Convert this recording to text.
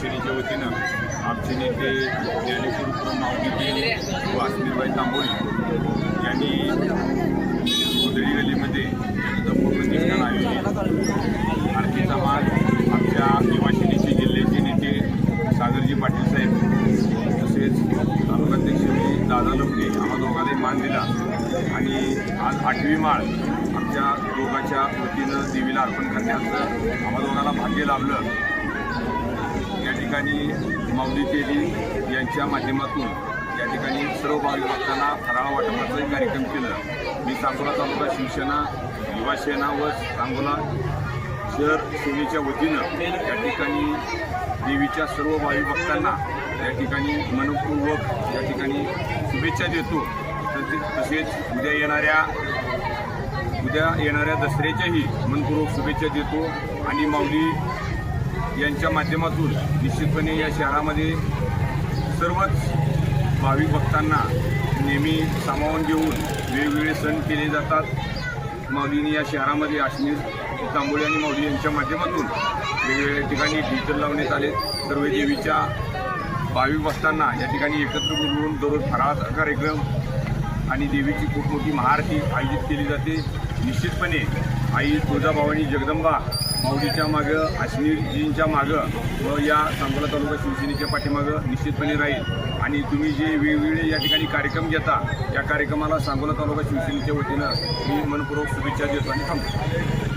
शिवसेनेच्या वतीनं आमचे नेते ज्ञानेश्वर मावणी माऊलीचे व अस्मिरबाई तांबोळी यांनी गोदडी गलीमध्ये प्रतिष्ठान आयोजित आरती समाज आमच्या युवा सेनेचे जिल्ह्याचे नेते सागरजी पाटील साहेब तसेच तालुकाध्यक्ष मी दादा लवके आम्हा दोघांनी मान दिला. आणि आज आठवी माळ आमच्या दोघांच्या वतीनं देवीला अर्पण करण्याचं आम्हा दोघांना भाग्य लाभलं. ठिकाणी माऊली देवी यांच्या माध्यमातून या ठिकाणी सर्व भाविक भक्तांना फराळ वाटपाचाही कार्यक्रम केलं. मी सांगोला तालुका शिवसेना युवासेना व सांगोला शहर सेनेच्या वतीनं या ठिकाणी देवीच्या सर्व भाविक भक्तांना या ठिकाणी मनपूर्वक या ठिकाणी शुभेच्छा देतो. तसेच उद्या येणाऱ्या उद्या येणाऱ्या दसऱ्याच्याही मनपूर्वक शुभेच्छा देतो. आणि माऊली यांच्या माध्यमातून निश्चितपणे या शहरामध्ये सर्वच भाविक भक्तांना नेहमी सामावून घेऊन वेगवेगळे सण केले जातात. माऊलीने या शहरामध्ये आश्मीर तांबोळी आणि माऊली यांच्या माध्यमातून वेगवेगळ्या ठिकाणी डिजिटल लावण्यात आले. सर्व देवीच्या भाविक भक्तांना या ठिकाणी एकत्र बोलवून दररोज फराळाचा कार्यक्रम आणि देवीची खूप मोठी महाआरती आयोजित केली जाते. निश्चितपणे आई तुळजाभवानी जगदंबा माऊलीच्या मागं आश्मीरजींच्या मागं व या सांगोला तालुका शिवसेनेच्या पाठीमागं निश्चितपणे राहील. आणि तुम्ही जे वेगवेगळे या ठिकाणी कार्यक्रम घेता या कार्यक्रमाला सांगोला तालुका शिवसेनेच्या वतीनं मी मनपूर्वक शुभेच्छा देतो आणि थांबतो.